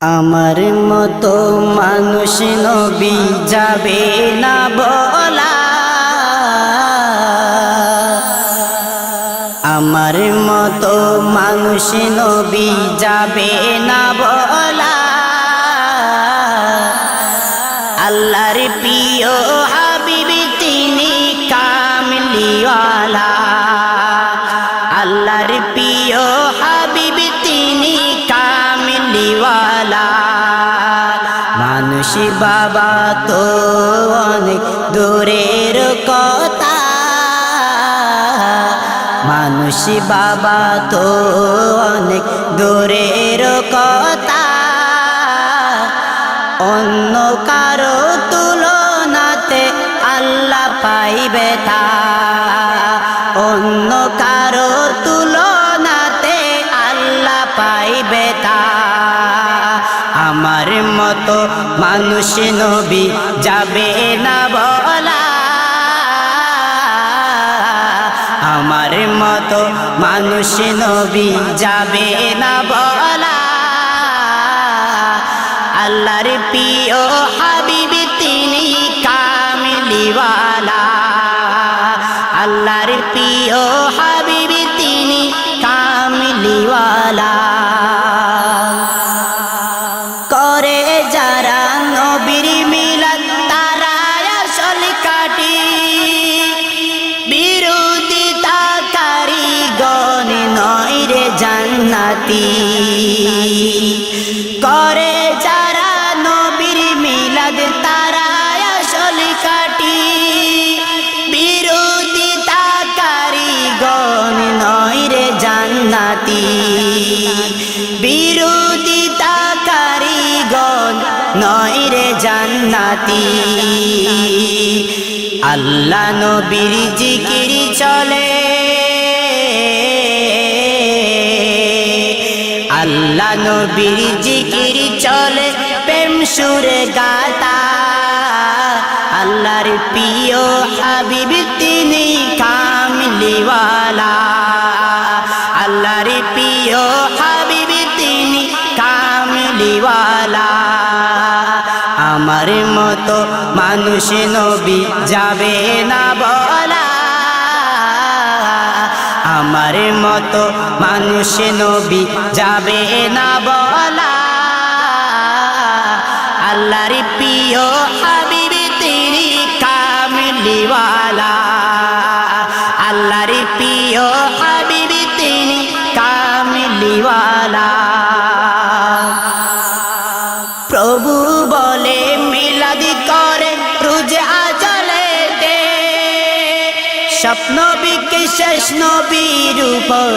আমার মতো মানুষ নবী যাবে না বলা। আমার মতো মানুষ নবী যাবে না বলা। মানুষ বাবা তো অনেক দূরের কথা। মানুষ বাবা তো অনেক দূরের কথা। অন্য কারও তুলনাতে আল্লাহ পাইবে তা মতো মানুষ নবী যাবে না বলা। আমার মতো মানুষ নবী যাবে না বলা। আল্লাহর প্রিয় হাবিবি তিনি কামলিওয়ালা। আল্লাহর প্রিয় জান্নাতি করে যারা নবীর মিলাদ তারা আসল কাটি বিরোধিতাকারী গণ নয় রে জান্নাতি। বিরোধিতাকারী গণ নয় রে জান্নাতি। আল্লাহ নবীর জিকির চলে আল্লাহ নবীর জিকির চলে, প্রেম সুরে গাতা। আল্লাহর প্রিয় হাবিব তিনি কামলিওয়ালা। আল্লাহর প্রিয় হাবিব তিনি কামলিওয়ালা। আমার মতো মানুষ নবী যাবে না বলা। আমার মতো মানুষ নবী যাবে না বলা। আল্লাহর প্রিয় হাবিবি তিনি কামলিওয়ালা স্বপ্ন বিকে শেষ নবীর উপর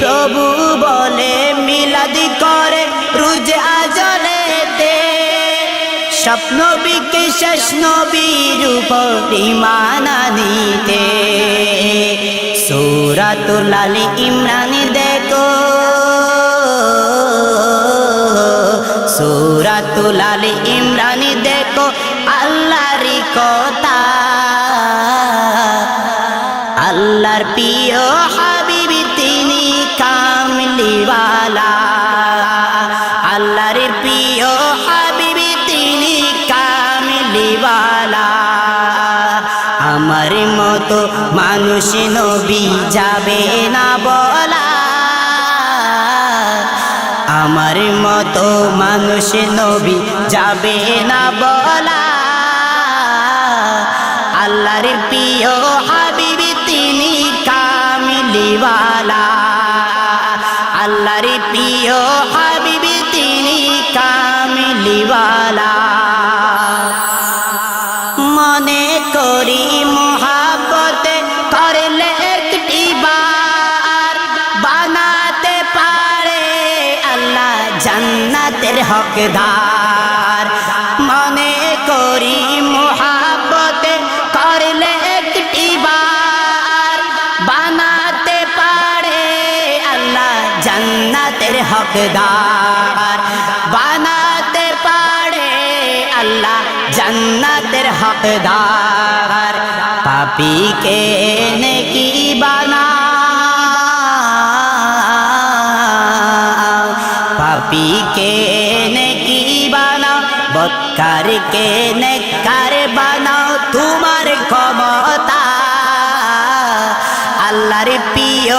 প্রভু বলে, মিলাদি করে রুজ আজলে দে স্বপ্ন বিকে শেষ নবীর উপর ইমান আনিতে। সূরাতুল দেখো। সূরাতুল আলী ইমরানি দেখো। কথা আল্লাহর প্রিয় হাবিবি তিনি কামলিওয়ালা। আল্লাহর প্রিয় হাবিবি তিনি কামলিওয়ালা। আমার মতো মানুষ নবী যাবে না বলা। আমার মতো মানুষ নবী যাবে না বলা। আল্লাহর প্রিয় হাবিবি, তিনি কামলিওয়ালা। আল্লাহর প্রিয় হাবিবি, তিনি কামলিওয়ালা। মনে করি বানাতে পারে আল্লাহ জান্নাতের হকদার। হকদার। বানাতে পারে আল্লাহ জান্নাতের হকদার। পাপিকে নেকি বানা। পাপিকে নেকি বানাও বৎকারকে নেকার বানাও তোমার ক্ষমতা। আল্লাহর প্রিয়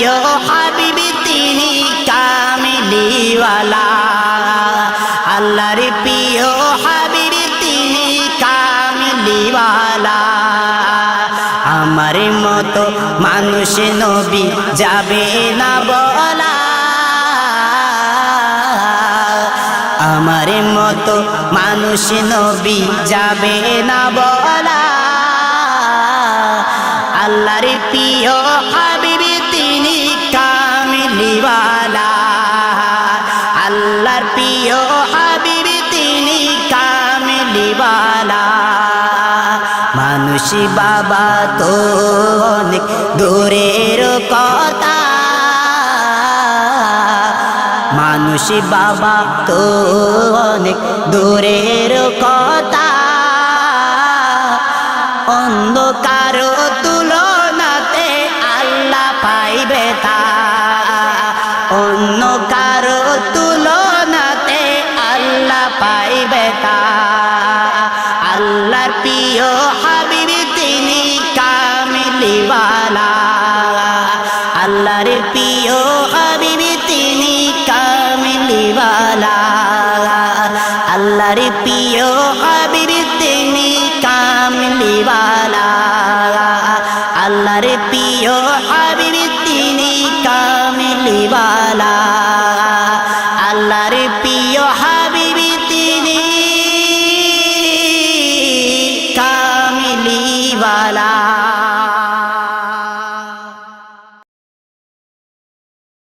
প্রিয় হাবিবি, তিনি কামলিওয়ালা। আল্লাহর প্রিয় হাবিবি, তিনি কামলিওয়ালা। আমার মতো মানুষ নবী যাবে না বলা। আমার মতো মানুষ নবী যাবে না বলা। আল্লাহর প্রিয় মানুষ বাবা তো অনেক দূরের কথা। মানুষ বাবা তো অনেক দূরের কথা। অন্ধকার তুলনাতে আল্লাহ পাইবে তা অন্য কারও তুলনাতে আল্লাহ পাইবে তা আল্লাহর প্রিয় আল্লাহর প্রিয়